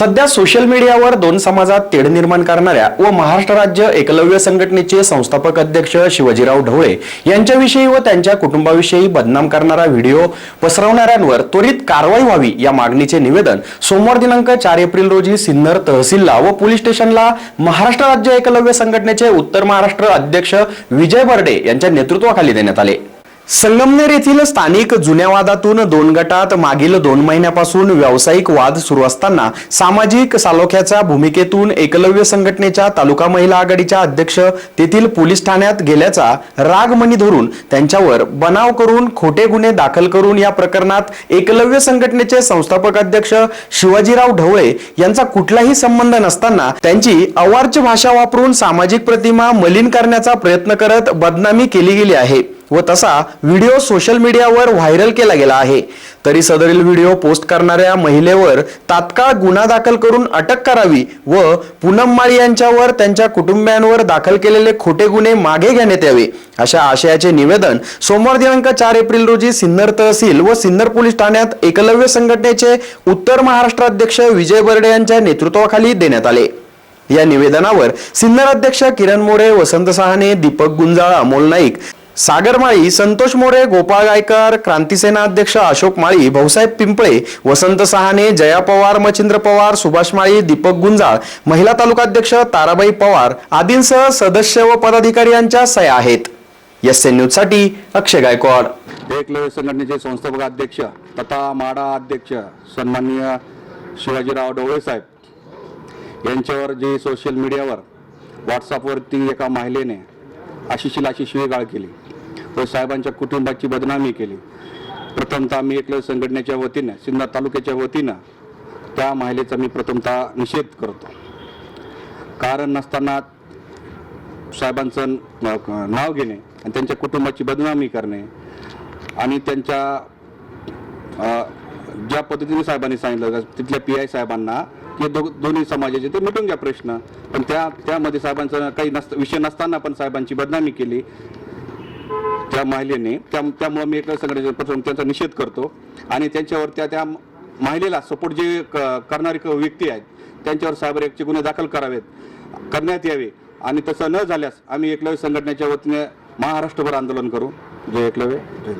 सध्या सोशल मीडियावर दोन समाजात तेढ निर्माण करणाऱ्या व महाराष्ट्र राज्य एकलव्य संघटनेचे संस्थापक अध्यक्ष शिवाजीराव ढवळे यांच्याविषयी व त्यांच्या कुटुंबाविषयी बदनाम करणारा व्हिडिओ पसरवणाऱ्यांवर त्वरित कारवाई व्हावी या मागणीचे निवेदन सोमवार दिनांक चार एप्रिल रोजी सिन्नर तहसीलला व पोलीस स्टेशनला महाराष्ट्र राज्य एकलव्य संघटनेचे उत्तर महाराष्ट्र अध्यक्ष विजय बर्डे यांच्या नेतृत्वाखाली देण्यात आले. संगमनेर येथील स्थानिक जुन्या वादातून दोन गटात मागील दोन महिन्यापासून व्यावसायिक वाद सुरू असताना सामाजिक सालोख्याच्या भूमिकेतून एकलव्य संघटनेच्या तालुका महिला आघाडीच्या अध्यक्ष तेथील पोलीस ठाण्यात गेल्याचा राग मनी धरून त्यांच्यावर बनाव करून खोटे गुन्हे दाखल करून या प्रकरणात एकलव्य संघटनेचे संस्थापक अध्यक्ष शिवाजीराव ढवळे यांचा कुठलाही संबंध नसताना त्यांची अवार्च भाषा वापरून सामाजिक प्रतिमा मलिन करण्याचा प्रयत्न करत बदनामी केली गेली आहे. व तसा व्हिडिओ सोशल मीडियावर व्हायरल केला गेला आहे. तरी सदरील व्हिडिओ पोस्ट करणाऱ्या महिलेवर तात्काळ गुन्हा दाखल करून अटक करावी व पूनम माळी यांच्यावर त्यांच्या कुटुंबियांवर दाखल केलेले खोटे गुन्हे मागे घेण्यात यावे अशा आशयाचे निवेदन सोमवार दिनांक चार एप्रिल रोजी सिन्नर तहसील व सिन्नर पोलीस ठाण्यात एकलव्य संघटनेचे उत्तर महाराष्ट्र अध्यक्ष विजय बर्डे यांच्या नेतृत्वाखाली देण्यात आले. या निवेदनावर सिन्नर अध्यक्ष किरण मोरे वसंत सहाने दीपक गुंजाळ अमोल नाईक सागरमाळी संतोष मोरे गोपाळ गायकर क्रांतीसेना अध्यक्ष अशोक माळी भाऊसाहेब पिंपळे वसंत सहाने जया पवार मच्छिंद्र पवार सुभाष माळी दीपक गुंजाळ महिला तालुकाध्यक्ष ताराबाई पवार आदींसह सदस्य व पदाधिकारी यांच्या सह्या आहेत. एस एन न्यूजसाठी अक्षय गायकवाड. एकलव्य संघटनेचे संस्थापक अध्यक्ष तथा माडा अध्यक्ष सन्माननीय शिवाजीराव डोळे साहेब यांच्यावर जे सोशल मीडियावर व्हॉट्सअपवरती एका महिलेने अशी अशी शिवेगाळ केली. व साहेबांच्या कुटुंबाची बदनामी केली. प्रथमतः मी एकलं संघटनेच्या वतीनं सिन्नर तालुक्याच्या वतीनं त्या महिलेचा मी प्रथमतः निषेध करतो. कारण नसताना साहेबांचं नाव घेणे आणि त्यांच्या कुटुंबाची बदनामी करणे आणि त्यांच्या ज्या पद्धतीने साहेबांनी सांगितलं तिथल्या पी आय साहेबांना की दो दोन्ही समाजाचे ते मिटून घ्या प्रश्न. पण त्या त्यामध्ये साहेबांचा काही नस विषय नसताना पण साहेबांची बदनामी केली. त्या महिलेने त्या त्यामुळे मी एक संघटनेपासून त्यांचा निषेध करतो. आणि त्यांच्यावर त्या त्या महिलेला सपोर्ट जे क- करणारे व्यक्ती आहेत त्यांच्यावर सायबर ॲक्टचे गुन्हे दाखल करावेत करण्यात यावे. आणि तसं न झाल्यास आम्ही एकलव्य संघटनेच्या वतीने महाराष्ट्रभर आंदोलन करू. जय एकलव्य. जय